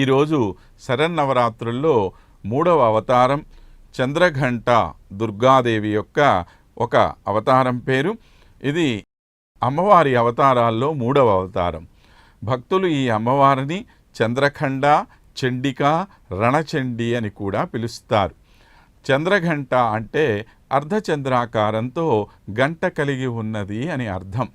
ఈరోజు శరన్నవరాత్రుల్లో మూడవ అవతారం చంద్రఘంట దుర్గాదేవి యొక్క ఒక అవతారం పేరు. ఇది అమ్మవారి అవతారాల్లో మూడవ అవతారం. భక్తులు ఈ అమ్మవారిని చంద్రఖండ చండిక రణచండి అని కూడా పిలుస్తారు. చంద్రఘంట అంటే అర్ధచంద్రాకారంతో గంట కలిగి ఉన్నది అని అర్థం.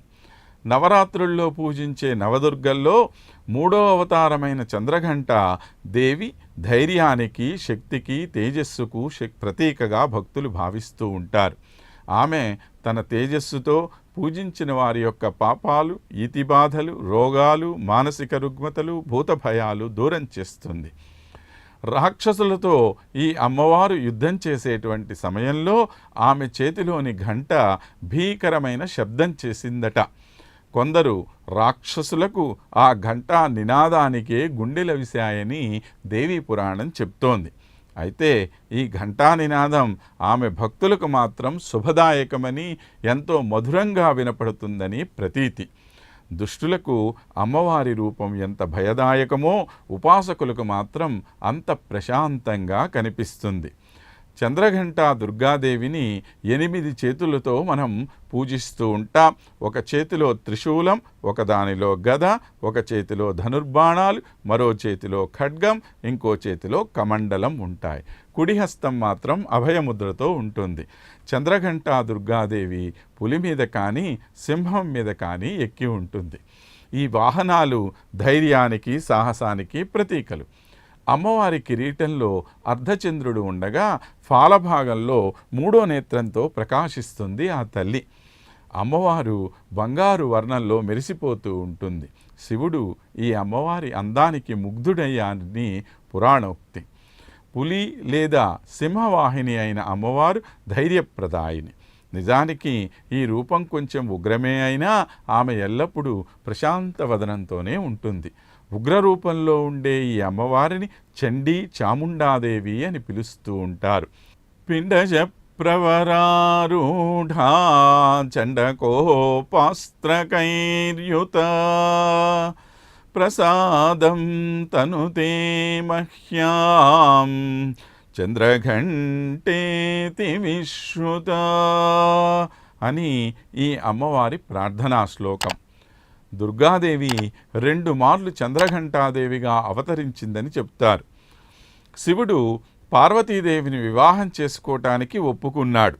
నవరాత్రుల్లో పూజించే నవదుర్గల్లో మూడో అవతారమైన చంద్రఘంట దేవి ధైర్యానికి శక్తికి తేజస్సుకు శక్- ప్రతీకగా భక్తులు భావిస్తూ ఉంటారు. ఆమె తన తేజస్సుతో పూజించిన వారి యొక్క పాపాలు ఇతిబాధలు రోగాలు మానసిక రుగ్మతలు భూత భయాలు దూరం చేస్తుంది. రాక్షసులతో ఈ అమ్మవారు యుద్ధం చేసేటువంటి సమయంలో ఆమె చేతిలోని ఘంట భీకరమైన శబ్దం చేసిందట. కొందరు రాక్షసులకు ఆ ఘంటా నినాదానికే గుండెల విశాయని దేవీ పురాణం చెప్తోంది. అయితే ఈ ఘంటా నినాదం ఆమె భక్తులకు మాత్రం శుభదాయకమని ఎంతో మధురంగా వినపడుతుందని ప్రతీతి. దుష్టులకు అమ్మవారి రూపం ఎంత భయదాయకమో ఉపాసకులకు మాత్రం అంత ప్రశాంతంగా కనిపిస్తుంది. చంద్రఘంట దుర్గాదేవిని ఎనిమిది చేతులతో మనం పూజిస్తూ ఉంటాం. ఒక చేతిలో త్రిశూలం ఒక దానిలో గద ఒక చేతిలో ధనుర్బాణాలు మరో చేతిలో ఖడ్గం ఇంకో చేతిలో కమండలం ఉంటాయి. కుడిహస్తం మాత్రం అభయముద్రతో ఉంటుంది. చంద్రఘంట దుర్గాదేవి పులి మీద కానీ సింహం మీద కానీ ఎక్కి ఉంటుంది. ఈ వాహనాలు ధైర్యానికి సాహసానికి ప్రతీకలు. అమ్మవారి కిరీటంలో అర్ధచంద్రుడు ఉండగా ఫాలభాగంలో మూడో నేత్రంతో ప్రకాశిస్తుంది ఆ తల్లి. అమ్మవారు బంగారు వర్ణంలో మెరిసిపోతూ ఉంటుంది. శివుడు ఈ అమ్మవారి అందానికి ముగ్ధుడయ్యాని పురాణోక్తి. పులి లేదా సింహవాహిని అయిన అమ్మవారు ధైర్యప్రదాయిని. నిజానికి ఈ రూపం కొంచెం ఉగ్రమే అయినా ఆమె ఎల్లప్పుడూ ప్రశాంత వదనంతోనే ఉంటుంది. ఉగ్రరూపంలో ఉండే ఈ అమ్మవారిని చండీ చాముండాదేవి అని పిలుస్తూ ఉంటారు. పిండజ ప్రవరారూఢా చండకోపాస్త్రకైర్యుత ప్రసాదం తనుతే మహ్యాం చంద్రఘంటేతి విశ్రుత అని ఈ అమ్మవారి ప్రార్థనా శ్లోకం. దుర్గాదేవి రెండు మార్లు చంద్రఘంటాదేవిగా అవతరించిందని చెప్తారు. శివుడు పార్వతీదేవిని వివాహం చేసుకోవటానికి ఒప్పుకున్నాడు.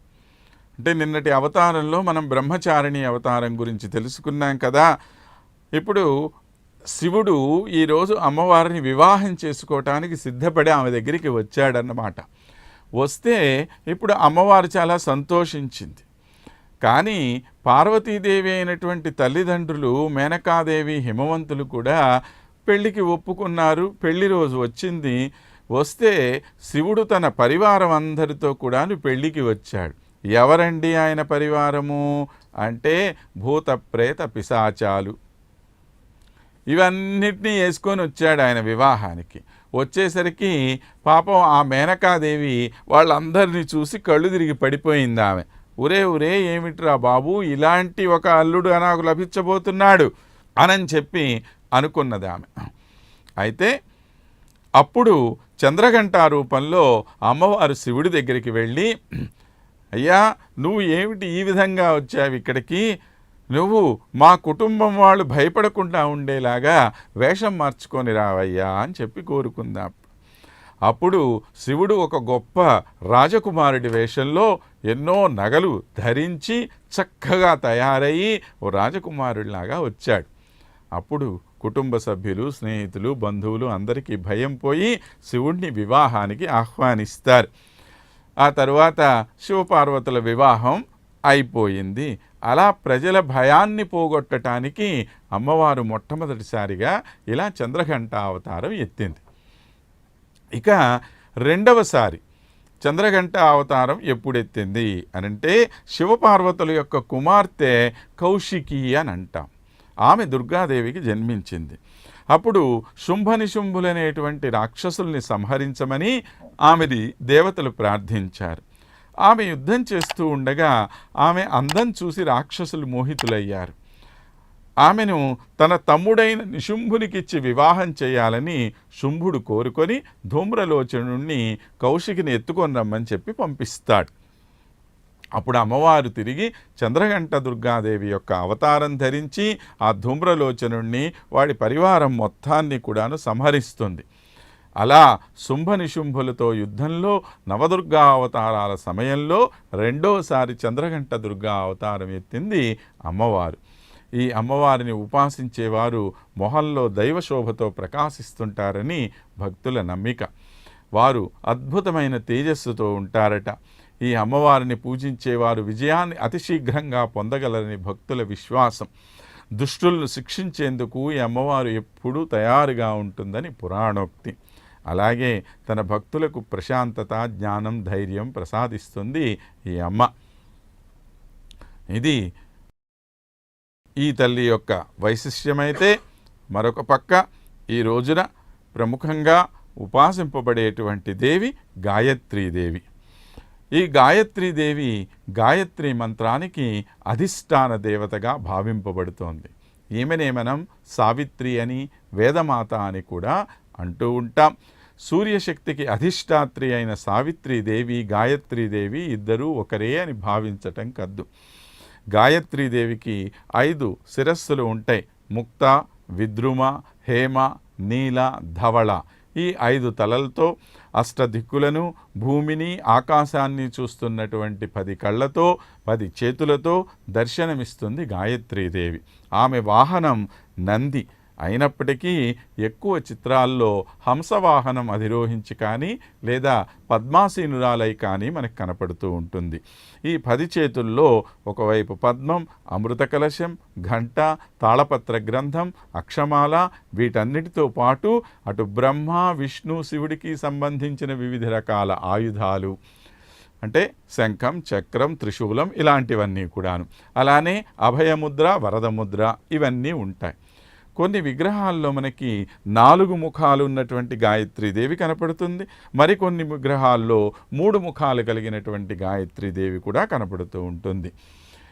అంటే నిన్నటి అవతారంలో మనం బ్రహ్మచారిణి అవతారం గురించి తెలుసుకున్నాం కదా. ఇప్పుడు శివుడు ఈరోజు అమ్మవారిని వివాహం చేసుకోవటానికి సిద్ధపడి ఆమె దగ్గరికి వచ్చాడన్నమాట. వస్తే ఇప్పుడు అమ్మవారు చాలా సంతోషించింది. కానీ పార్వతీదేవి అయినటువంటి తల్లిదండ్రులు మేనకాదేవి హిమవంతులు కూడా పెళ్ళికి ఒప్పుకున్నారు. పెళ్ళి రోజు వచ్చింది. వస్తే శివుడు తన పరివారం అందరితో కూడాను పెళ్ళికి వచ్చాడు. ఎవరండి ఆయన పరివారము? అంటే భూత ప్రేత పిశాచాలు. ఇవన్నిటినీ వేసుకొని వచ్చాడు ఆయన వివాహానికి. వచ్చేసరికి పాపం ఆ మేనకాదేవి వాళ్ళందరినీ చూసి కళ్ళు తిరిగి పడిపోయింది ఆమె. ఒరే ఒరే ఏమిట్రా బాబు? ఇలాంటి ఒక అల్లుడు నాకు లభించబోతున్నాడు అనని చెప్పి అనుకున్నది ఆమె. అయితే అప్పుడు చంద్రఘంట రూపంలో అమ్మవారు శివుడి దగ్గరికి వెళ్ళి అయ్యా నువ్వు ఏమిటి ఈ విధంగా వచ్చావు ఇక్కడికి? నువ్వు మా కుటుంబం వాళ్ళు భయపడకుండా ఉండేలాగా వేషం మార్చుకొని రావయ్యా అని చెప్పి కోరుకుందాం. అప్పుడు శివుడు ఒక గొప్ప రాజకుమారుడి వేషంలో ఎన్నో నగలు ధరించి చక్కగా తయారయ్యి ఓ రాజకుమారుడిలాగా వచ్చాడు. అప్పుడు కుటుంబ సభ్యులు స్నేహితులు బంధువులు అందరికీ భయం పోయి శివుణ్ణి వివాహానికి ఆహ్వానిస్తారు. ఆ తరువాత శివపార్వతుల వివాహం అయిపోయింది. అలా ప్రజల భయాన్ని పోగొట్టడానికి అమ్మవారు మొట్టమొదటిసారిగా ఇలా చంద్రఘంట అవతారం ఎత్తింది. ఇక రెండవసారి చంద్రఘంట అవతారం ఎప్పుడెత్తింది? అని అనంటే శివపార్వతుల యొక్క కుమార్తె కౌశికి అని అంటాం. ఆమె దుర్గాదేవికి జన్మించింది. అప్పుడు శుంభనిశుంభులనేటువంటి రాక్షసుల్ని సంహరించమని ఆమెది దేవతలు ప్రార్థించారు. ఆమె యుద్ధం చేస్తూ ఉండగా ఆమె అందం చూసి రాక్షసులు మోహితులయ్యారు. ఆమెను తన తమ్ముడైన నిశుంభునికిచ్చి వివాహం చేయాలని శుంభుడు కోరుకొని ధూమ్రలోచనుణ్ణి కౌశికిని ఎత్తుకొని రమ్మని చెప్పి పంపిస్తాడు. అప్పుడు అమ్మవారు తిరిగి చంద్రఘంట దుర్గాదేవి యొక్క అవతారం ధరించి ఆ ధూమ్రలోచనుణ్ణి వాడి పరివారం మొత్తాన్ని కూడాను సంహరిస్తుంది. అలా శుంభ నిశుంభులతో యుద్ధంలో నవదుర్గా అవతారాల సమయంలో రెండోసారి చంద్రఘంట దుర్గా అవతారం ఎత్తింది అమ్మవారు. ఈ అమ్మవారిని ఉపాసించేవారు మొహంలో దైవశోభతో ప్రకాశిస్తుంటారని భక్తుల నమ్మిక. వారు అద్భుతమైన తేజస్సుతో ఉంటారట. ఈ అమ్మవారిని పూజించేవారు విజయాన్ని అతి శీఘ్రంగా పొందగలరని భక్తుల విశ్వాసం. దుష్టులను శిక్షించేందుకు ఈ అమ్మవారు ఎప్పుడూ తయారుగా ఉంటుందని పురాణోక్తి. అలాగే తన భక్తులకు ప్రశాంతత జ్ఞానం ధైర్యం ప్రసాదిస్తుంది ఈ అమ్మ. ఇది ఈ తల్లి యొక్క వైశిష్ట్యమైతే మరొక పక్క ఈ రోజున ప్రముఖంగా ఉపాసింపబడేటువంటి దేవి గాయత్రీదేవి ఈ గాయత్రీదేవి గాయత్రి మంత్రానికి అధిష్టాన దేవతగా భావింపబడుతోంది. ఈమెనే మనం సావిత్రి అని వేదమాత అని కూడా అంటూ ఉంటాం. సూర్యశక్తికి అధిష్టాత్రి అయిన సావిత్రీదేవి గాయత్రీదేవి ఇద్దరూ ఒకరే అని భావించటం కద్దు. గాయత్రీదేవికి ఐదు శిరస్సులు ఉంటాయి. ముక్త విద్రుమ హేమ నీల ధవళ. ఈ ఐదు తలలతో అష్టదిక్కులను భూమిని ఆకాశాన్ని చూస్తున్నటువంటి పది కళ్ళతో పది చేతులతో దర్శనమిస్తుంది గాయత్రీదేవి ఆమె వాహనం నంది. అయినప్పటికీ ఎక్కువ చిత్రాల్లో హంసవాహనం అధిరోహించి కానీ లేదా పద్మాసీనురాలై కానీ మనకు కనపడుతూ ఉంటుంది. ఈ పది చేతుల్లో ఒకవైపు పద్మం అమృత కలశం ఘంట తాళపత్ర గ్రంథం అక్షమాల వీటన్నిటితో పాటు అటు బ్రహ్మ విష్ణు శివుడికి సంబంధించిన వివిధ రకాల ఆయుధాలు అంటే శంఖం చక్రం త్రిశూలం ఇలాంటివన్నీ కూడాను. అలానే అభయముద్ర వరదముద్ర ఇవన్నీ ఉంటాయి. కొన్ని విగ్రహాల్లో మనకి నాలుగు ముఖాలు ఉన్నటువంటి గాయత్రీదేవి కనపడుతుంది. మరికొన్ని విగ్రహాల్లో మూడు ముఖాలు కలిగినటువంటి గాయత్రీదేవి కూడా కనపడుతూ ఉంటుంది.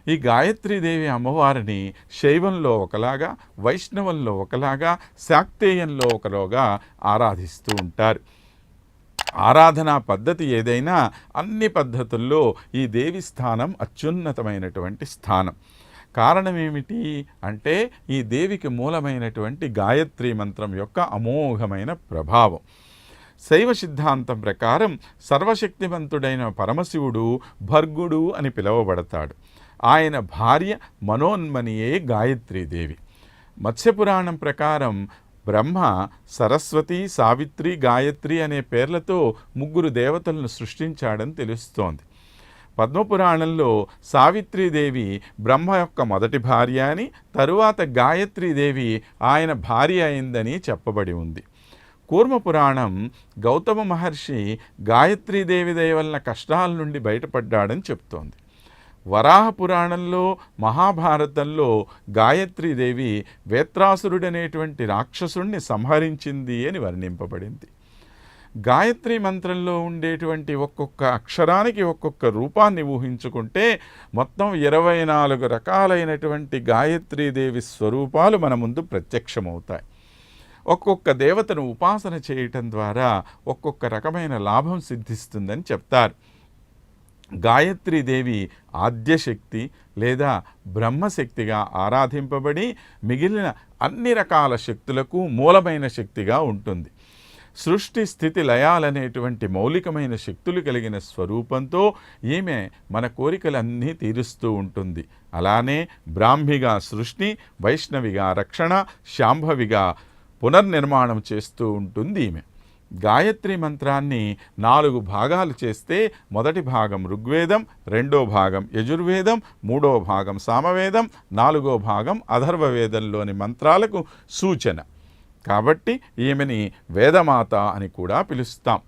ఈ గాయత్రీదేవి అమ్మవారిని శైవంలో ఒకలాగా వైష్ణవంలో ఒకలాగా శాక్తేయంలో ఒకలాగా ఆరాధిస్తూ ఉంటారు. ఆరాధనా పద్ధతి ఏదైనా అన్ని పద్ధతుల్లో ఈ దేవి స్థానం అత్యున్నతమైనటువంటి స్థానం. కారణం ఏమిటి అంటే ఈ దేవికి మూలమైనటువంటి గాయత్రి మంత్రం యొక్క అమోఘమైన ప్రభావం. శైవ సిద్ధాంతం ప్రకారం సర్వశక్తివంతుడైన పరమశివుడు భర్గుడు అని పిలువబడతాడు. ఆయన భార్య మనోన్మనియే గాయత్రీదేవి మత్స్యపురాణం ప్రకారం బ్రహ్మ సరస్వతి సావిత్రి గాయత్రి అనే పేర్లతో ముగ్గురు దేవతలను సృష్టించాడని తెలుస్తోంది. పద్మపురాణంలో సావిత్రీదేవి బ్రహ్మ యొక్క మొదటి భార్య అని తరువాత గాయత్రీదేవి ఆయన భార్య అయిందని చెప్పబడి ఉంది. కూర్మపురాణం గౌతమ మహర్షి గాయత్రీదేవి దయ వలన కష్టాల నుండి బయటపడ్డాడని చెప్తోంది. వరాహ పురాణంలో మహాభారతంలో గాయత్రీదేవి వేత్రాసురుడనేటువంటి రాక్షసుణ్ణి సంహరించింది అని వర్ణింపబడింది. గాయత్రి మంత్రంలో ఉండేటువంటి ఒక్కొక్క అక్షరానికి ఒక్కొక్క రూపాన్ని ఊహించుకుంటే మొత్తం ఇరవై నాలుగు రకాలైనటువంటి గాయత్రీదేవి స్వరూపాలు మన ముందు ప్రత్యక్షమవుతాయి. ఒక్కొక్క దేవతను ఉపాసన చేయటం ద్వారా ఒక్కొక్క రకమైన లాభం సిద్ధిస్తుందని చెప్తారు. గాయత్రీదేవి ఆద్యశక్తి లేదా బ్రహ్మశక్తిగా ఆరాధింపబడి మిగిలిన అన్ని రకాల శక్తులకు మూలమైన శక్తిగా ఉంటుంది. సృష్టి స్థితి లయాలనేటువంటి మౌలికమైన శక్తులు కలిగిన స్వరూపంతో ఈమె మన కోరికలన్నీ తీరుస్తూ ఉంటుంది. అలానే బ్రాహ్మిగా సృష్టి వైష్ణవిగా రక్షణ శాంభవిగా పునర్నిర్మాణం చేస్తూ ఉంటుంది ఈమె. గాయత్రి మంత్రాన్ని నాలుగు భాగాలు చేస్తే మొదటి భాగం ఋగ్వేదం రెండో భాగం యజుర్వేదం మూడో భాగం సామవేదం నాలుగో భాగం అధర్వవేదంలోని మంత్రాలకు సూచన. కాబట్టి ఈమెని వేదమాత అని కూడా పిలుస్తాం.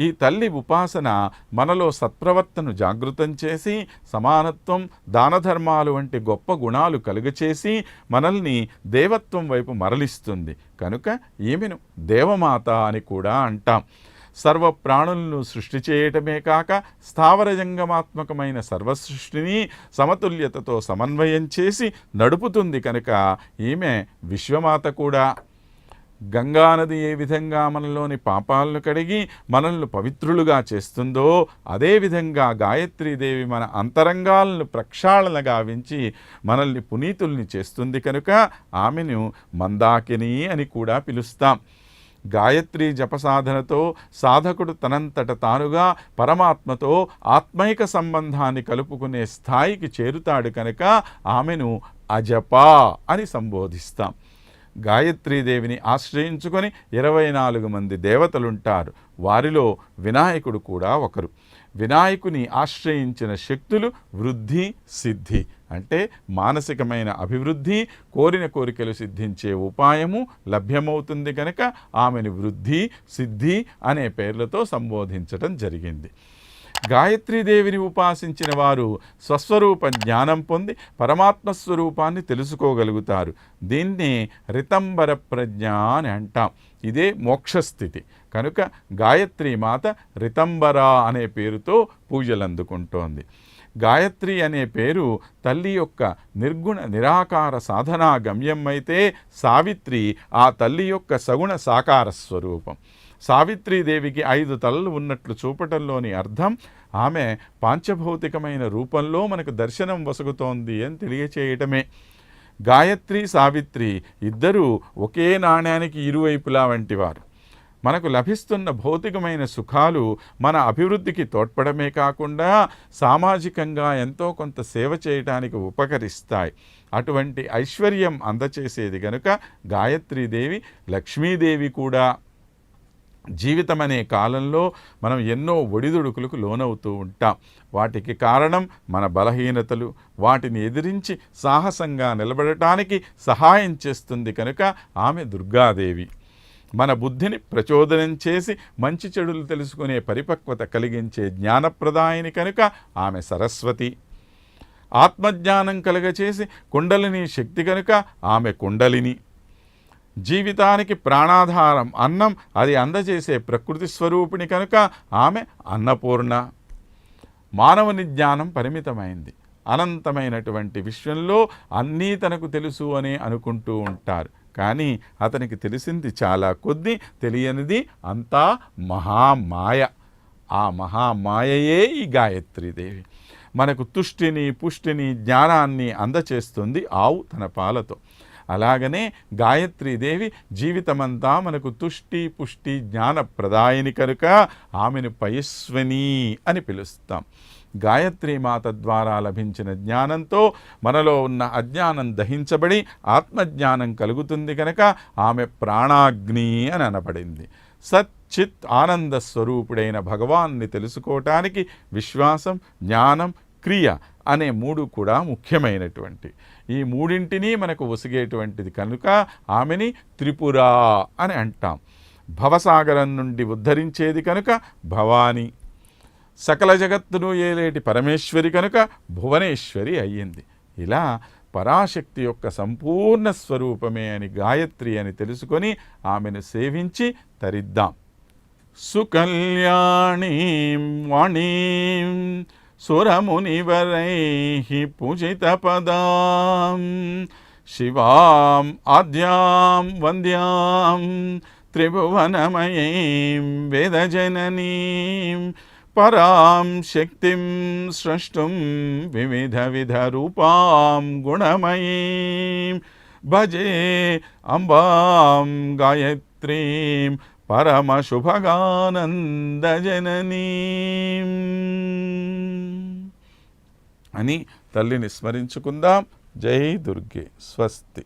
ఈ తల్లి ఉపాసన మనలో సత్ప్రవర్తను జాగృతం చేసి సమానత్వం దానధర్మాలు వంటి గొప్ప గుణాలు కలుగచేసి మనల్ని దేవత్వం వైపు మరలిస్తుంది. కనుక ఈమెను దేవమాత అని కూడా అంటాం. సర్వ ప్రాణులను సృష్టి చేయటమే కాక స్థావర జంగమాత్మకమైన సర్వసృష్టిని సమతుల్యతతో సమన్వయం చేసి నడుపుతుంది కనుక ఈమె విశ్వమాత కూడా. గంగానది ఏ విధంగా మనలోని పాపాలను కడిగి మనల్ని పవిత్రులుగా చేస్తుందో అదేవిధంగా గాయత్రీదేవి మన అంతరంగాలను ప్రక్షాళన గావించి మనల్ని పునీతుల్ని చేస్తుంది కనుక ఆమెను మందాకిని అని కూడా పిలుస్తాం. గాయత్రి జపసాధనతో సాధకుడు తనంతట తానుగా పరమాత్మతో ఆత్మైక సంబంధాన్ని కలుపుకునే స్థాయికి చేరుతాడు కనుక ఆమెను అజపా అని సంబోధిస్తాం. గాయత్రీదేవిని ఆశ్రయించుకొని ఇరవై నాలుగు మంది దేవతలుంటారు. వారిలో వినాయకుడు కూడా ఒకరు. వినాయకుని ఆశ్రయించిన శక్తులు వృద్ధి సిద్ధి అంటే మానసికమైన అభివృద్ధి కోరిన కోరికలు సిద్ధించే ఉపాయము లభ్యమవుతుంది కనుక ఆమెను వృద్ధి సిద్ధి అనే పేర్లతో సంబోధించటం జరిగింది. గాయత్రీదేవిని ఉపాసించిన వారు స్వస్వరూప జ్ఞానం పొంది పరమాత్మ స్వరూపాన్ని తెలుసుకోగలుగుతారు. దీన్నే రితంబర ప్రజ్ఞ అని అంటాం. ఇదే మోక్షస్థితి. కనుక గాయత్రి మాత రితంబర అనే పేరుతో పూజలు అందుకుంటోంది. గాయత్రి అనే పేరు తల్లి యొక్క నిర్గుణ నిరాకార సాధనా గమ్యం అయితే సావిత్రి ఆ తల్లి యొక్క సగుణ సాకార స్వరూపం. సావిత్రీదేవికి ఐదు తలలు ఉన్నట్లు చూపటంలోని అర్థం ఆమె పాంచభౌతికమైన రూపంలో మనకు దర్శనం వసుగుతోంది అని తెలియచేయటమే. గాయత్రి సావిత్రి ఇద్దరూ ఒకే నాణ్యానికి ఇరువైపులా వంటివారు. మనకు లభిస్తున్న భౌతికమైన సుఖాలు మన అభివృద్ధికి తోడ్పడమే కాకుండా సామాజికంగా ఎంతో కొంత సేవ చేయడానికి ఉపకరిస్తాయి. అటువంటి ఐశ్వర్యం అందచేసేది గనుక గాయత్రీదేవి లక్ష్మీదేవి కూడా జీవితం అనే కాలంలో మనం ఎన్నో ఒడిదుడుకులకు లోనవుతూ ఉంటాం. వాటికి కారణం మన బలహీనతలు వాటిని ఎదిరించి సాహసంగా నిలబడటానికి సహాయం చేస్తుంది కనుక ఆమె దుర్గాదేవి. మన బుద్ధిని ప్రచోదనం చేసి మంచి చెడులు తెలుసుకునే పరిపక్వత కలిగించే జ్ఞానప్రదాయని కనుక ఆమె సరస్వతి. ఆత్మజ్ఞానం కలుగచేసి కుండలిని శక్తి కనుక ఆమె కుండలిని. జీవితానికి ప్రాణాధారం అన్నం అది అందజేసే ప్రకృతి స్వరూపిణి కనుక ఆమె అన్నపూర్ణ. మానవుని జ్ఞానం పరిమితమైంది. అనంతమైనటువంటి విశ్వంలో అన్నీ తనకు తెలుసు అని అనుకుంటూ ఉంటారు. కానీ అతనికి తెలిసింది చాలా కొద్ది తెలియనిది అంతా మహామాయ. ఆ మహామాయయే ఈ గాయత్రీదేవి మనకు తుష్టిని పుష్టిని జ్ఞానాన్ని అందచేస్తుంది ఆవు తన పాలతో. అలాగనే గాయత్రీదేవి జీవితమంతా మనకు తుష్టి పుష్టి జ్ఞాన ప్రదాయిని కనుక ఆమెను పయస్వని అని పిలుస్తాం. గాయత్రి మాత ద్వారా లభించిన జ్ఞానంతో మనలో ఉన్న అజ్ఞానం దహించబడి ఆత్మజ్ఞానం కలుగుతుంది కనుక ఆమె ప్రాణాగ్ని అని అనబడింది. సచ్చిత్ ఆనంద స్వరూపుడైన భగవాన్ని తెలుసుకోవటానికి విశ్వాసం జ్ఞానం క్రియ అనే మూడు కూడా ముఖ్యమైనటువంటి. ఈ మూడింటిని మనకు ఒసిగేటువంటిది కనుక ఆమెని త్రిపుర అని అంటాం. భవసాగరం నుండి ఉద్ధరించేది కనుక భవాని. సకల జగత్తును ఏలేటి పరమేశ్వరి కనుక భువనేశ్వరి అయ్యింది. ఇలా పరాశక్తి యొక్క సంపూర్ణ స్వరూపమే అని గాయత్రి అని తెలుసుకొని ఆమెను సేవించి తరిద్దాం. సుకల్యాణీం వాణీం सुरमुनिवरैः शिवाम, आद्याम वंद्याम वन्द्यां वेद जननी परां स्रष्टु विध विधां गुणमयी भजे अंबा गायत्री పరమశుభగానందజననీ అని తల్లిని స్మరించుకుందాం. జై దుర్గే. స్వస్తి.